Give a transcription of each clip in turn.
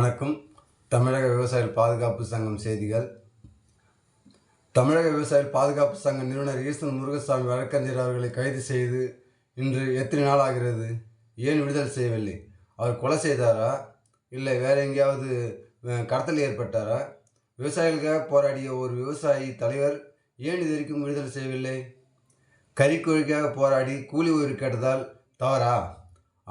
வணக்கம். தமிழக விவசாயிகள் பாதுகாப்பு சங்கம் செய்திகள். தமிழக விவசாயிகள் பாதுகாப்பு சங்க நிறுவனர் ஈசன் முருகசாமி வழக்கறிஞர் அவர்களை கைது செய்து இன்று எத்தனை நாள் ஆகிறது? ஏன் விடுதலை செய்யவில்லை? அவர் கொலை செய்தாரா? இல்லை வேறு எங்கேயாவது கடத்தல் ஏற்பட்டாரா? விவசாயிகளுக்காக போராடிய ஒரு விவசாயி தலைவர் ஏன் இது வரைக்கும் விடுதலை செய்யவில்லை? கறிக்கோழிக்காக போராடி கூலி உயிர் கேட்டதால் தவறா?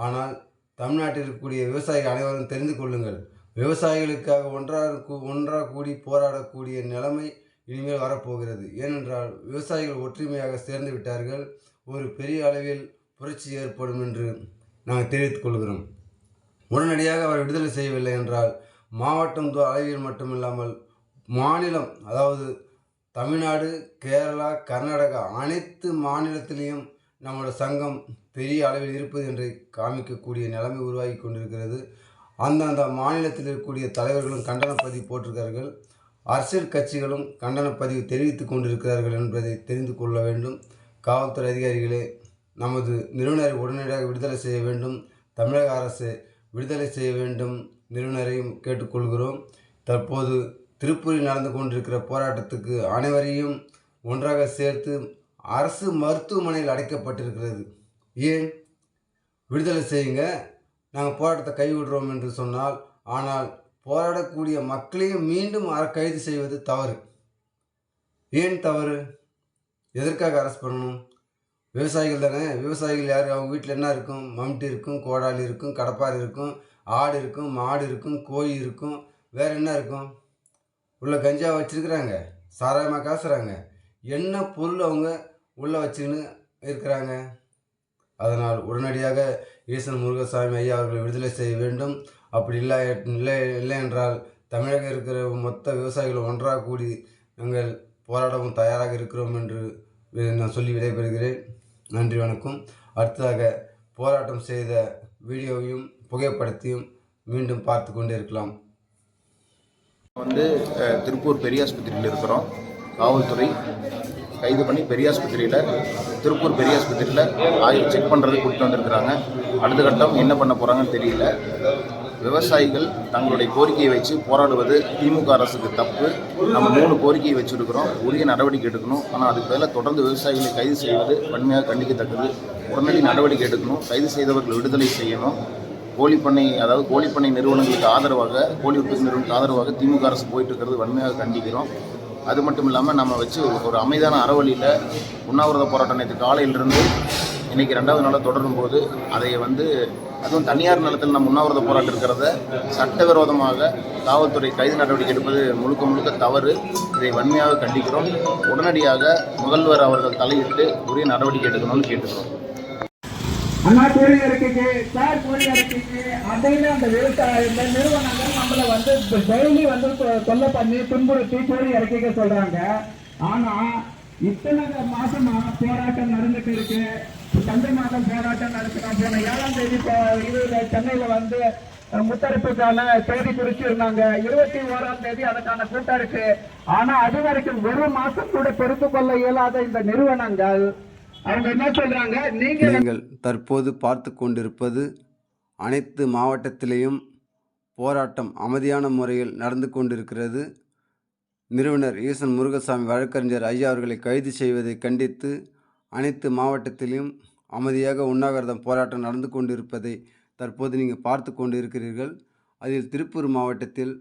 ஆனால் தமிழ்நாட்டில் இருக்கக்கூடிய விவசாயிகள் அனைவரும் தெரிந்து கொள்ளுங்கள். விவசாயிகளுக்காக ஒன்றாக ஒன்றாக கூடி போராடக்கூடிய நிலைமை இனிமேல் வரப்போகிறது. ஏனென்றால் விவசாயிகள் ஒற்றுமையாக சேர்ந்து விட்டார்கள். ஒரு பெரிய அளவில் புரட்சி ஏற்படும் என்று நாங்கள் தெரிவித்துக் கொள்கிறோம். உடனடியாக அவர் விடுதலை செய்யவில்லை என்றால் மாவட்டம் தோ- அளவில் மட்டுமில்லாமல் மாநிலம் அதாவது தமிழ்நாடு கேரளா கர்நாடகா அனைத்து மாநிலத்திலையும் நம்மளோட சங்கம் பெரிய அளவில் இருப்பது என்று காமிக்கக்கூடிய நிலைமை உருவாகி கொண்டிருக்கிறது. அந்தந்த மாநிலத்தில் இருக்கக்கூடிய தலைவர்களும் கண்டன பதிவு போட்டிருக்கிறார்கள். அரசியல் கட்சிகளும் கண்டன பதிவு கொண்டிருக்கிறார்கள் என்பதை தெரிந்து கொள்ள வேண்டும். காவல்துறை அதிகாரிகளே நமது நிறுவனரை உடனடியாக விடுதலை செய்ய வேண்டும். தமிழக அரசு விடுதலை செய்ய வேண்டும் நிறுவனரையும் கேட்டுக்கொள்கிறோம். தற்போது திருப்பூரில் நடந்து கொண்டிருக்கிற போராட்டத்துக்கு அனைவரையும் ஒன்றாக சேர்த்து அரசு மருத்துவமனையில் அடைக்கப்பட்டிருக்கிறது. ஏன்? விடுதலை செய்யுங்க. நாங்கள் போராட்டத்தை கைவிடுறோம் என்று சொன்னால் ஆனால் போராடக்கூடிய மக்களையும் மீண்டும் அற கைது செய்வது தவறு. ஏன் தவறு? எதற்காக அரெஸ்ட் பண்ணணும்? விவசாயிகள் தானே? விவசாயிகள் யார்? அவங்க வீட்டில் என்ன இருக்கும்? மம்டி இருக்கும் கோடாலி இருக்கும் கடப்பார் இருக்கும் ஆடு இருக்கும் மாடு இருக்கும் கோழி இருக்கும். வேறு என்ன இருக்கும்? உள்ள கஞ்சா வச்சுருக்குறாங்க. சாராயமாக காசுறாங்க. என்ன பொருள் அவங்க உள்ளே வச்சுக்கின்னு இருக்கிறாங்க? அதனால் உடனடியாக ஈசன் முருகசாமி ஐயா அவர்களை விடுதலை செய்ய வேண்டும். அப்படி இல்லை இல்லை இல்லை என்றால் தமிழகம் இருக்கிற மொத்த விவசாயிகள் ஒன்றாக கூடி நாங்கள் போராடவும் தயாராக இருக்கிறோம் என்று நான் சொல்லி விடைபெறுகிறேன். நன்றி வணக்கம். அடுத்ததாக போராட்டம் செய்த வீடியோவையும் புகைப்படத்தையும் மீண்டும் பார்த்து கொண்டே இருக்கலாம். வந்து திருப்பூர் பெரியாஸ்பத்திரியில் இருக்கிறோம். காவல்துறை. கைது பண்ணி பெரியாஸ்பத்திரியில் திருப்பூர் பெரியாஸ்பத்திரியில் ஆய்வு செக் பண்ணுறதுக்கு கூப்பிட்டு வந்திருக்கிறாங்க. அடுத்த கட்டம் என்ன பண்ண போகிறாங்கன்னு தெரியல. விவசாயிகள் தங்களுடைய கோரிக்கையை வச்சு போராடுவது திமுக அரசுக்கு தப்பு. நம்ம மூணு கோரிக்கையை வச்சுருக்கிறோம். உரிய நடவடிக்கை எடுக்கணும். ஆனால் அதுக்கு பதிலாக தொடர்ந்து விவசாயிகளை கைது செய்வது வன்மையாக கண்டிக்கத்தக்கது. உடனடி நடவடிக்கை எடுக்கணும். கைது செய்தவர்கள் விடுதலை செய்யணும். கோழிப்பண்ணை அதாவது கோழிப்பண்ணை நிறுவனங்களுக்கு ஆதரவாக கோழி உற்பத்தி நிறுவனங்களுக்கு ஆதரவாக திமுக அரசு போயிட்டு இருக்கிறது வன்மையாக கண்டிக்கிறோம். அது மட்டும் இல்லாமல் நம்ம வச்சு ஒரு அமைதியான அறவழியில் உண்ணாவிரத போராட்டம் நேற்று காலையிலிருந்து இன்னைக்கு ரெண்டாவது நாளாக தொடரும் போது அதை வந்து அதுவும் தனியார் நிலத்தில் நம்ம உண்ணாவிரத போராட்டம் இருக்கிறத சட்டவிரோதமாக காவல்துறை கைது நடவடிக்கை எடுப்பது முழுக்க முழுக்க தவறு. இதை வன்மையாக கண்டிக்கிறோம். உடனடியாக முதல்வர் அவர்கள் தலையிட்டு உரிய நடவடிக்கை எடுக்கணும்னு கேட்டுக்கிறோம். அண்ணா கோழி இறக்கிக்கு சார் கோழி இறக்கிக்கு அப்படின்னு அந்த விவசாய இந்த நிறுவனங்கள் நம்மள வந்து டெய்லி வந்து தொ- பண்ணி துன்புறுத்தி கோழி இறக்கிக்க சொல்றாங்க. ஆனா இத்தனை மாசமா போராட்டம் நடந்துட்டு இருக்கு. தந்தை மாதம் போராட்டம் நடத்துறோம் போன ஏழாம் தேதி இப்போ சென்னையில வந்து அஹ், முத்தரப்புக்கான தேதி குறிச்சிருந்தாங்க. இருபத்தி ஓராம் தேதி அதுக்கான கூட்டம் இருக்கு. ஆனா அது வரைக்கும் ஒரு மாசம் கூட பொறுத்து கொள்ள இயலாத இந்த நிறுவனங்கள் அவங்க என்ன சொல்றாங்க? நீங்கள் தற்போது பார்த்து கொண்டிருப்பது அனைத்து மாவட்டத்திலேயும் போராட்டம் அமைதியான முறையில் நடந்து கொண்டிருக்கிறது. நிறுவனர் ஈசன் முருகசாமி வழக்கறிஞர் ஐயா அவர்களை கைது செய்வதை கண்டித்து அனைத்து மாவட்டத்திலும் அமைதியாக உண்ணாவிரதம் போராட்டம் நடந்து கொண்டிருப்பதை தற்போது நீங்கள் பார்த்து கொண்டு இருக்கிறீர்கள் அதில் திருப்பூர் மாவட்டத்தில்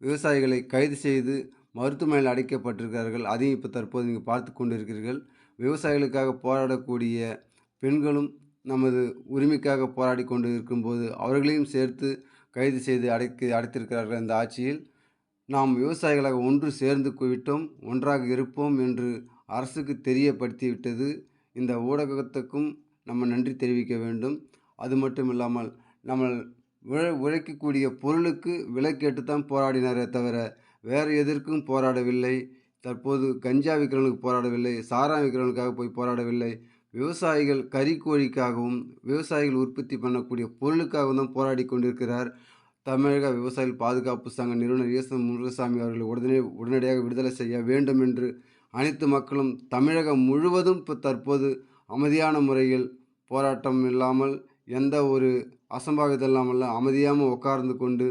விவசாயிகளை கைது செய்து மருத்துவமனையில் அடைக்கப்பட்டிருக்கிறார்கள். அதையும் இப்போ தற்போது நீங்கள் பார்த்து கொண்டிருக்கிறீர்கள். விவசாயிகளுக்காக போராடக்கூடிய பெண்களும் நமது உரிமைக்காக போராடி கொண்டு இருக்கும்போது அவர்களையும் சேர்த்து கைது செய்து அடைத்து அடைத்திருக்கிறார்கள் இந்த ஆட்சியில். நாம் விவசாயிகளாக ஒன்று சேர்ந்து விட்டோம் ஒன்றாக இருப்போம் என்று அரசுக்கு தெரியப்படுத்திவிட்டது. இந்த ஊடகத்துக்கும் நம்ம நன்றி தெரிவிக்க வேண்டும். அது மட்டும் இல்லாமல் நம்ம உழ உழைக்கக்கூடிய பொருளுக்கு விலை கேட்டு தான் போராடினாரே தவிர வேறு எதற்கும் போராடவில்லை. தற்போது கஞ்சா விற்கிறவங்களுக்கு போராடவில்லை சாராயம் விற்கிறவங்களுக்காக போய் போராடவில்லை. விவசாயிகள் கறிக்கோழிக்காகவும் விவசாயிகள் உற்பத்தி பண்ணக்கூடிய பொருளுக்காகவும் தான் போராடி கொண்டிருக்கிறார். தமிழக விவசாயிகள் பாதுகாப்பு சங்க நிறுவனர் ஈசன் முருகசாமி அவர்களை உடனே உடனடியாக விடுதலை செய்ய வேண்டும் என்று அனைத்து மக்களும் தமிழகம் முழுவதும் இப்போ தற்போது அமைதியான முறையில் போராட்டம் இல்லாமல் எந்த ஒரு அசம்பாவிதம் இல்லாமல் அமைதியாமல் உட்கார்ந்து கொண்டு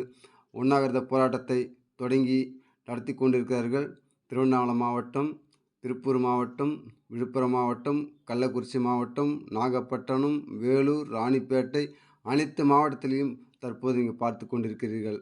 உண்ணாவிரத போராட்டத்தை தொடங்கி நடத்தி கொண்டிருக்கிறார்கள். திருவண்ணாமலை மாவட்டம் திருப்பூர் மாவட்டம் விழுப்புரம் மாவட்டம் கள்ளக்குறிச்சி மாவட்டம் நாகப்பட்டினம் வேலூர் ராணிப்பேட்டை அனைத்து மாவட்டத்திலையும் தற்போது இங்கே பார்த்து கொண்டிருக்கிறீர்கள்.